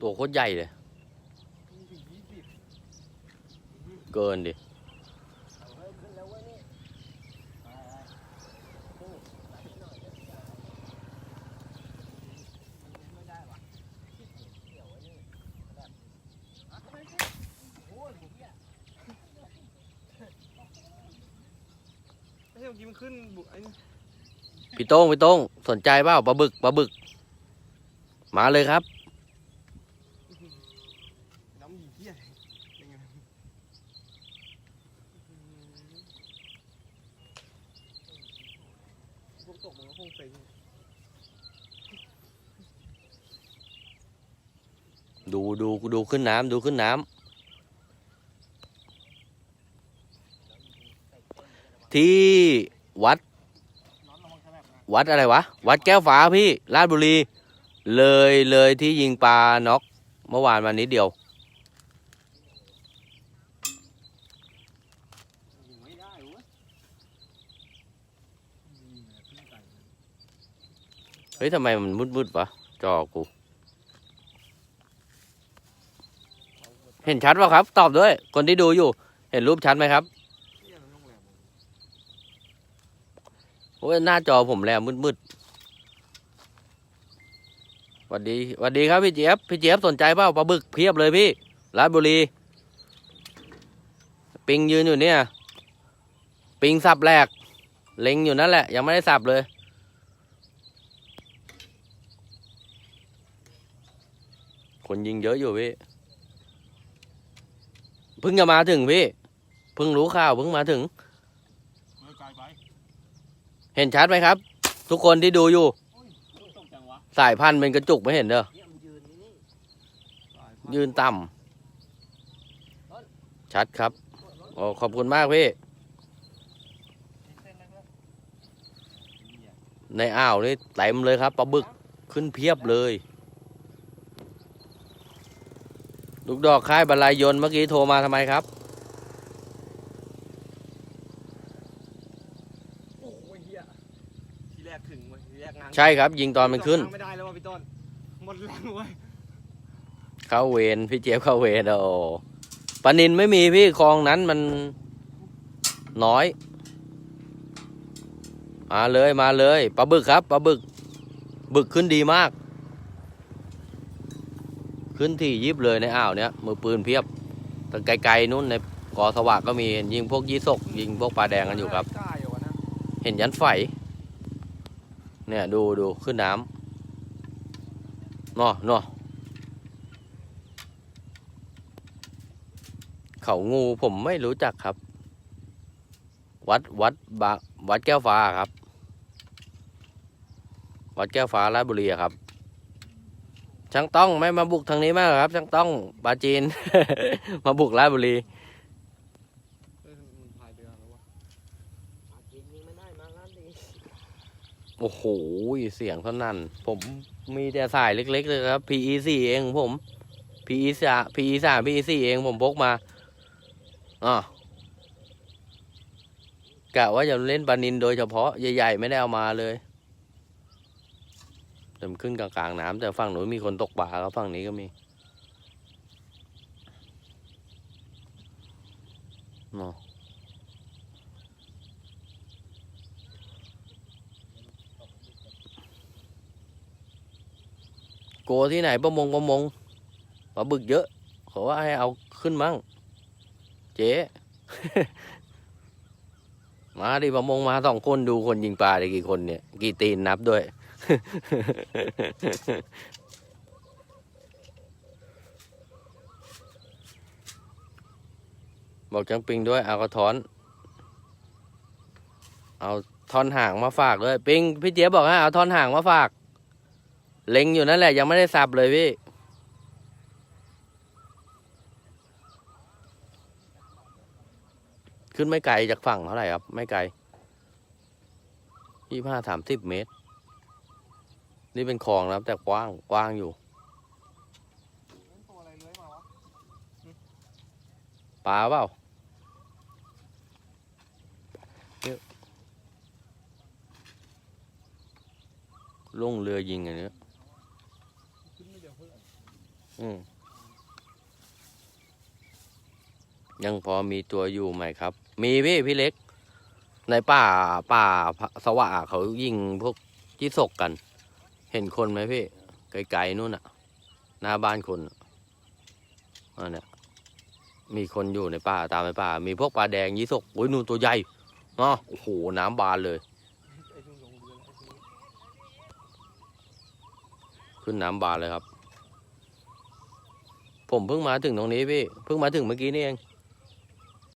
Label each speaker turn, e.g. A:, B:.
A: ตัวโคตรใหญ่เลย
B: มีถึงยี่สิบ
A: เกินดิ
B: เอาเริ่มขึ้นแล้วเว้ยนี่ไปๆสู้ไหลนิดหน่อยเดี๋ยวจะมันไม่ได้ว่ะเกี่ยวไว้นี่แบบอะเข้าไปสิโอ้ยหมูเหี้ย
C: ไม่ใช่เมื่อกี้มันขึ้นบุไอ้นี่
A: พี่โต้งพี่โต้งสนใจเปล่าปลาบึกปลาบึก มาเลยครับ
C: น้ำหยีเหี้ยเป็นไงพวกตกมันก็คงเซ็ง
A: ดูดูดูขึ้นน้ำดูขึ้นน้ำที่วัด
C: วังฉลับนะ
A: วัดอะไรวะ วัดแก้วฟ้าพี่ราชบุรี เลยเลยที่ยิงปลาน็อกเมื่อวานมานิดเดียว
C: ยิงไม่ได้เว้ยยิงอะขึ้นไก่
A: เฮ้ยทำไมมันมืดๆวะจอกู เห็นชัดป่ะครับ ตอบด้วย คนที่ดูอยู่ เห็นรูปชัดไหมครับ
C: เฮ้ยมันโอ้
A: ยหน้าจอผมแลมืดๆสวัสดีสวัสดีครับพี่เจี๊ยบพี่เจี๊ยบสนใจเปล่าปลาบึกเพียบเลยพี่ราชบุรี ปิงยืนอยู่เนี่ย ปิงสับแหลก เล็งอยู่นั่นแหละ ยังไม่ได้สับเลย คนยิงเยอะอยู่พี่เพิ่งจะมาถึงพี่เพิ่งรู้ข่าวเพิ่งมาถึง
C: เห็
A: นชัดไหมครับ ทุกคนที่ดูอยู่ สายพันธุ์เป็นกระจุกไม่เห็นเด้อ
B: ยืน
A: ต่ำชัดครับโอ้ขอบคุณมากพี่ในอ่าวนี่เต็มเลยครับปลาบึกขึ้นเพียบเลย ลูกดอกค่ายบรรลัยยนต์เมื่อกี้โทรมาทำไมครับ
C: โอ้ยเหี้ยทีแรกถึงเว้ยทีแรกง้าง
A: ใช่ครับ ยิงตอนมันขึ้น
C: ง้างไม่ได้แล้วว่ะพี่ต้นหมดแรงเว้ย
A: เข้าเวรพี่เจี๊ยบเข้าเวรโอ้ปลานินไม่มีพี่คลองนั้นมันน้อย มาเลยมาเลยปลาบึกครับปลาบึก บึกขึ้นดีมาก ขึ้นที่ยิบเลยในอ่าวเนี้ยมือปืนเพียบแต่ไกลๆนู้นในกอสวากก็มียิงพวกยี่สกยิงพวกปลาแดงกันอยู่ครับ เห็นยันไฟเนี่ยดูดูขึ้นน้ำนาะเนาะเขางูผมไม่รู้จักครับ วัดวัดบวัดแก้วฟ้าครับ วัดแก้วฟ้าราชบุรีครับ ช่างต้องไม่มาบุกทางนี้มากครับ ช่างต้องปาจีน มาบุกราชบุรี
C: เอ้ยมันพายเรือแล้ววะ
B: อากินนี่ไม่ได้มาร้านดี
A: โอ้โหเสียงเท่านั้น ผมมีแต่สายเล็ก ๆ เลยครับ PE 4เองของผม PE 3 PE 3 PE 4เองผมพกมาอ่ากะว่าจะเล่นปลานินโดยเฉพาะใหญ่ๆ ไม่ได้เอามาเลย แต่มันขึ้นกลางๆน้ำแต่ฝั่งหนูมีคนตกปลาแล้วฝั่งนี้ก็มีเนาะกลัวที่ไหนประมงประมงปลาบึกเยอะเขาว่าให้เอาขึ้นมั่ง เจ๊ มาดิประมงมาสองคนดูคนยิงปลาได้กี่คนเนี่ย กี่ตีนนับด้วย บอกจังปิงด้วย เอากระท้อน เอาท่อนห่างมาฝากด้วย ปิงพี่เจี๊ยบบอกให้เอาท่อนห่างมาฝาก เล็งอยู่นั่นแหละ ยังไม่ได้สับเลยพี่ขึ้นไม่ไกลจากฝั่งเท่าไหร่ครับ ไม่ไกลยี่ห้าสามสิบเมตร นี่เป็นคลองนะครับ แต่กว้างกว้างอยู่
C: ตัวอะไรเลื้อยมาวะ
A: ปลาเปล่าเนี่ยลงเรือยิงอันเนี่ย
C: ยั
A: งพอมีตัวอยู่ไหมครับ มีพี่พี่เล็ก ในป่าป่าสวะเขายิงพวกที่ศกกัน เห็นคนไหมพี่ ไกลๆนู่นน่ะ หน้าบ้านคนอันเนี้ยมีคนอยู่ในป่าตามในป่า มีพวกปลาแดงยี่สกโอ้ยนู่นตัวใหญ่เนาะโอ้โหน้ำบานเลย ขึ้นน้ำบานเลยครับ ผมเพิ่งมาถึงตรงนี้พี่ เพิ่งมาถึงเมื่อกี้นี่เอง